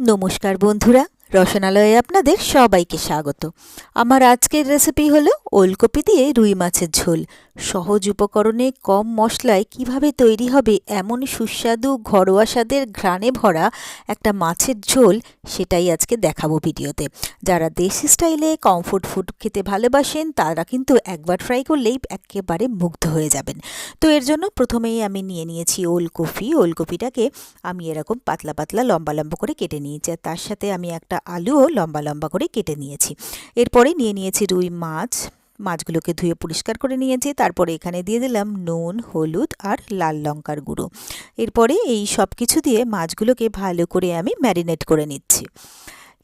নমস্কার বন্ধুরা। রসনালয়ে আপনাদের সবাইকে স্বাগত। আমার আজকের রেসিপি হলো ওলকপি দিয়ে রুই মাছের ঝোল। সহজ উপকরণে কম মশলায় কীভাবে তৈরি হবে এমন সুস্বাদু ঘরোয়া স্বাদের ঘ্রাণে ভরা একটা মাছের ঝোল সেটাই আজকে দেখাবো ভিডিওতে। যারা দেশি স্টাইলে কমফোর্ট ফুড খেতে ভালোবাসেন, তারা কিন্তু একবার ফ্রাই করলেই একেবারে মুগ্ধ হয়ে যাবেন। তো এর জন্য প্রথমেই আমি নিয়ে নিয়েছি ওলকপি। ওলকপিটাকে আমি এরকম পাতলা পাতলা লম্বা লম্বা করে কেটে নিয়েছি। আর তার সাথে আমি একটা আলুও লম্বা লম্বা করে কেটে নিয়েছি। এরপরে নিয়ে নিয়েছি রুই মাছ। মাছগুলোকে ধুয়ে পরিষ্কার করে নিয়েছি। তারপরে এখানে দিয়ে দিলাম নুন, হলুদ আর লাল লঙ্কার গুঁড়ো। এরপরে এই সব কিছু দিয়ে মাছগুলোকে ভালো করে আমি ম্যারিনেট করে নিচ্ছি।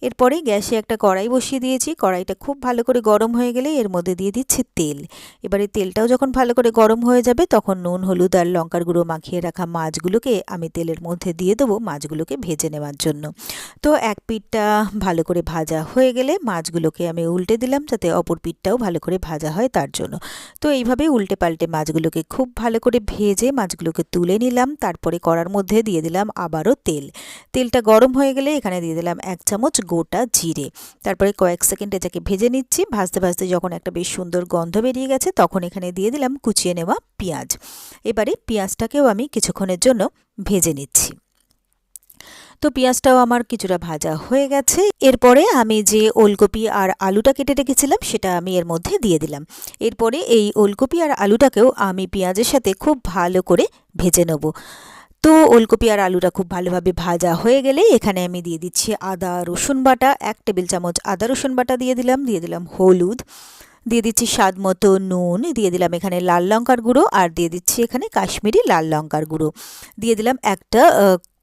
এরপরে গ্যাসে একটা কড়াই বসিয়ে দিয়েছি। কড়াইটা খুব ভালো করে গরম হয়ে গেলে এর মধ্যে দিয়ে দিচ্ছি তেল। এবারে তেলটাও যখন ভালো করে গরম হয়ে যাবে, তখন নুন, হলুদ আর লঙ্কার গুঁড়ো মাখিয়ে রাখা মাছগুলোকে আমি তেলের মধ্যে দিয়ে দেবো মাছগুলোকে ভেজে নেওয়ার জন্য। তো এক পিঠটা ভালো করে ভাজা হয়ে গেলে মাছগুলোকে আমি উল্টে দিলাম যাতে অপর পিঠটাও ভালো করে ভাজা হয় তার জন্য। তো এইভাবে উল্টে পাল্টে মাছগুলোকে খুব ভালো করে ভেজে মাছগুলোকে তুলে নিলাম। তারপরে কড়ার মধ্যে দিয়ে দিলাম আবারও তেল। তেলটা গরম হয়ে গেলে এখানে দিয়ে দিলাম এক চামচ গোটা জিরে। তারপরে কয়েক সেকেন্ড এটাকে ভেজে নিচ্ছি। ভাজতে ভাজতে যখন একটা বেশ সুন্দর গন্ধ বেরিয়ে গেছে, তখন এখানে দিয়ে দিলাম কুচিয়ে নেওয়া পেঁয়াজ। এবারে পেঁয়াজটাকেও আমি কিছুক্ষণের জন্য ভেজে নিচ্ছি। তো পেঁয়াজটাও আমার কিছুটা ভাজা হয়ে গেছে। এরপরে আমি যে ওলকপি আর আলুটা কেটে রেখেছিলাম, সেটা আমি এর মধ্যে দিয়ে দিলাম। এরপরে এই ওলকপি আর আলুটাকেও আমি পেঁয়াজের সাথে খুব ভালো করে ভেজে নেব। তো ওলকপি আর আলুটা খুব ভালোভাবে ভাজা হয়ে গেলে এখানে আমি দিয়ে দিচ্ছি আদা, রসুন বাটা, এক টেবিল চামচ আদা, রসুন বাটা দিয়ে দিলাম দিয়ে দিলাম হলুদ, দিয়ে দিচ্ছি স্বাদ মতো নুন, দিয়ে দিলাম এখানে লাল লঙ্কার গুঁড়ো আর দিয়ে দিচ্ছি এখানে কাশ্মীরি লাল লঙ্কার গুঁড়ো। দিয়ে দিলাম একটা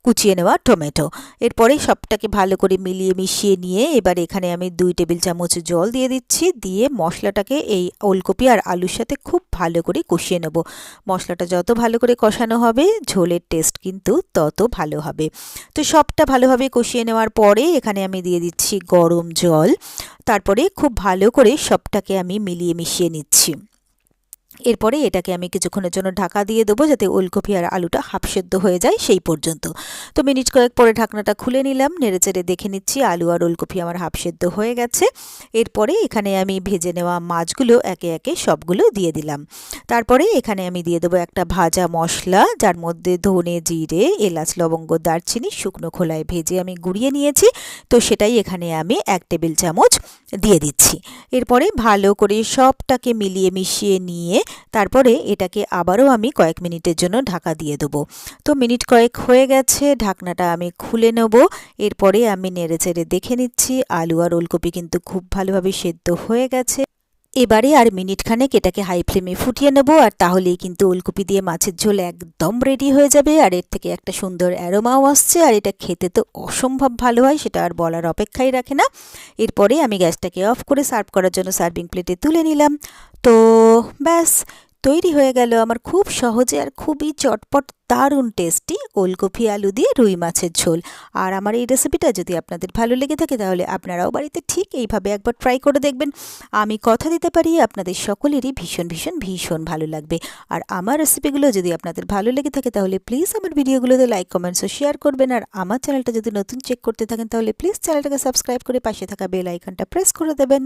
কুচিয়ে নেওয়া টমেটো। এরপরে সবটাকে ভালো করে মিলিয়ে মিশিয়ে নিয়ে এবার এখানে আমি দুই টেবিল চামচ জল দিয়ে দিচ্ছি। দিয়ে মশলাটাকে এই ওলকপি আর আলুর সাথে খুব ভালো করে কষিয়ে নেব। মশলাটা যত ভালো করে কষানো হবে, ঝোলের টেস্ট কিন্তু তত ভালো হবে। তো সবটা ভালোভাবে কষিয়ে নেওয়ার পরে এখানে আমি দিয়ে দিচ্ছি গরম জল। তারপরে খুব ভালো করে সবটাকে আমি মিলিয়ে মিশিয়ে নিচ্ছি। এরপরে এটাকে আমি কিছুক্ষণের জন্য ঢাকা দিয়ে দেবো যাতে ওলকপি আর আলুটা হাফ সেদ্ধ হয়ে যায় সেই পর্যন্ত। তো মিনিট কয়েক পরে ঢাকনাটা খুলে নিলাম, নেড়েচেড়ে দেখে নিচ্ছি আলু আর ওলকপি আমার হাফ সেদ্ধ হয়ে গেছে। এরপরে এখানে আমি ভেজে নেওয়া মাছগুলো একে একে সবগুলো দিয়ে দিলাম। তারপরে এখানে আমি দিয়ে দেবো একটা ভাজা মশলা, যার মধ্যে ধনে জিরে, এলাচ, লবঙ্গ, দারচিনি, শুকনো খোলায় ভেজে আমি গুঁড়িয়ে নিয়েছি। তো সেটাই এখানে আমি এক টেবিল চামচ দিয়ে দিচ্ছি। এরপরে ভালো করে সবটাকে মিলিয়ে মিশিয়ে নিয়ে তারপরে এটাকে আবারও আমি কয়েক মিনিটের জন্য ঢাকা দিয়ে দেবো। তো মিনিট কয়েক হয়ে গেছে, ঢাকনাটা আমি খুলে নেব। এরপরে আমি নেড়ে চেড়ে দেখে নিচ্ছি, আলু আর ওলকপি কিন্তু খুব ভালোভাবে সেদ্ধ হয়ে গেছে। এবারে আর মিনিট খানেক এটাকে হাই ফ্লেমে ফুটিয়ে নেব আর তাহলেই কিন্তু ওলকপি দিয়ে মাছের ঝোল একদম রেডি হয়ে যাবে আর এর থেকে একটা সুন্দর অ্যারোমাও আসছে আর এটা খেতে তো অসম্ভব ভালো হয়, সেটা আর বলার অপেক্ষাই রাখে না। এরপরে আমি গ্যাসটাকে অফ করে সার্ভ করার জন্য সার্ভিং প্লেটে তুলে নিলাম। তো ব্যাস, তৈরি হয়ে গেল আমার খুব সহজে আর খুবই চটপট দারুণ টেস্টি ওলকপি আলু দিয়ে রুই মাছের ঝোল। আর আমার এই রেসিপিটা যদি আপনাদের ভালো লেগে থাকে তাহলে আপনারাও বাড়িতে ঠিক এইভাবে একবার ট্রাই করে দেখবেন। আমি কথা দিতে পারি, আপনাদের সকলেরই ভীষণ ভীষণ ভীষণ ভালো লাগবে। আর আমার রেসিপিগুলো যদি আপনাদের ভালো লেগে থাকে তাহলে প্লিজ আমার ভিডিওগুলোতে লাইক কমেন্টস ও শেয়ার করবেন। আর আমার চ্যানেলটা যদি নতুন চেক করতে থাকেন তাহলে প্লিজ চ্যানেলটাকে সাবস্ক্রাইব করে পাশে থাকা বেল আইকনটা প্রেস করে দেবেন।